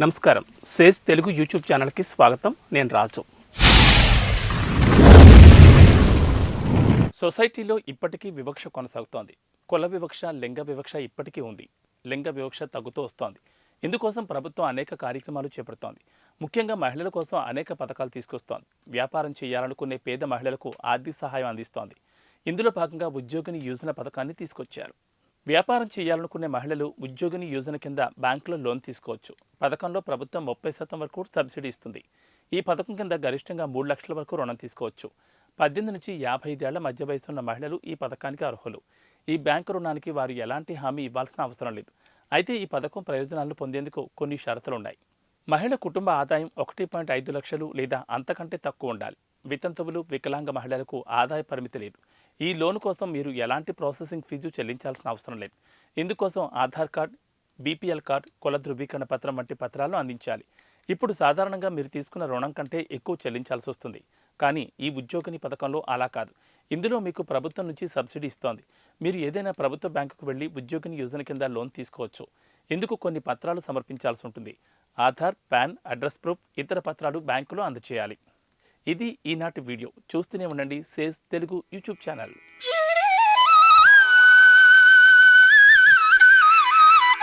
నమస్కారం. Sage Telugu YouTube ఛానల్కి స్వాగతం. నేను రాజు. సొసైటీలో ఇప్పటికీ వివక్ష కొనసాగుతోంది. కుల వివక్ష లింగ వివక్ష ఇప్పటికీ ఉంది. లింగ వివక్ష తగ్గుతూ వస్తోంది. ఇందుకోసం ప్రభుత్వం అనేక కార్యక్రమాలు చేపడుతోంది. ముఖ్యంగా మహిళల కోసం అనేక పథకాలు తీసుకొస్తోంది. వ్యాపారం చేయాలనుకునే పేద మహిళలకు ఆర్థిక సహాయం అందిస్తోంది. ఇందులో భాగంగా ఉద్యోగిని యోజన పథకాన్ని తీసుకొచ్చారు. వ్యాపారం చేయాలనుకునే మహిళలు ఉద్యోగిని యోజన కింద బ్యాంకులో లోన్ తీసుకోవచ్చు. పథకంలో ప్రభుత్వం ముప్పై శాతం వరకు సబ్సిడీ ఇస్తుంది. ఈ పథకం కింద గరిష్టంగా మూడు లక్షల వరకు రుణం తీసుకోవచ్చు. పద్దెనిమిది నుంచి యాభై ఐదేళ్ళ మధ్య వయసు ఉన్న మహిళలు ఈ పథకానికి అర్హులు. ఈ బ్యాంకు రుణానికి వారు ఎలాంటి హామీ ఇవ్వాల్సిన అవసరం లేదు. అయితే ఈ పథకం ప్రయోజనాలను పొందేందుకు కొన్ని షరతులున్నాయి. మహిళ కుటుంబ ఆదాయం ఒకటి పాయింట్ ఐదు లక్షలు లేదా అంతకంటే తక్కువ ఉండాలి. వితంతువులు వికలాంగ మహిళలకు ఆదాయ పరిమితి లేదు. ఈ లోన్ కోసం మీరు ఎలాంటి ప్రాసెసింగ్ ఫీజు చెల్లించాల్సిన అవసరం లేదు. ఇందుకోసం ఆధార్ కార్డ్ బీపీఎల్ కార్డ్ కుల ధృవీకరణ పత్రం వంటి పత్రాలు అందించాలి. ఇప్పుడు సాధారణంగా మీరు తీసుకున్న రుణం కంటే ఎక్కువ చెల్లించాల్సి వస్తుంది. కానీ ఈ ఉద్యోగిని పథకంలో అలా కాదు. ఇందులో మీకు ప్రభుత్వం నుంచి సబ్సిడీ ఇస్తోంది. మీరు ఏదైనా ప్రభుత్వ బ్యాంకుకు వెళ్ళి ఉద్యోగిని యోజన కింద లోన్ తీసుకోవచ్చు. ఇందుకు కొన్ని పత్రాలు సమర్పించాల్సి ఉంటుంది. ఆధార్ పాన్ అడ్రస్ ప్రూఫ్ ఇతర పత్రాలు బ్యాంకులో అందజేయాలి ఇది ఈనాటి వీడియో. చూస్తూనే ఉండండి. సేస్ తెలుగు యూట్యూబ్ ఛానల్.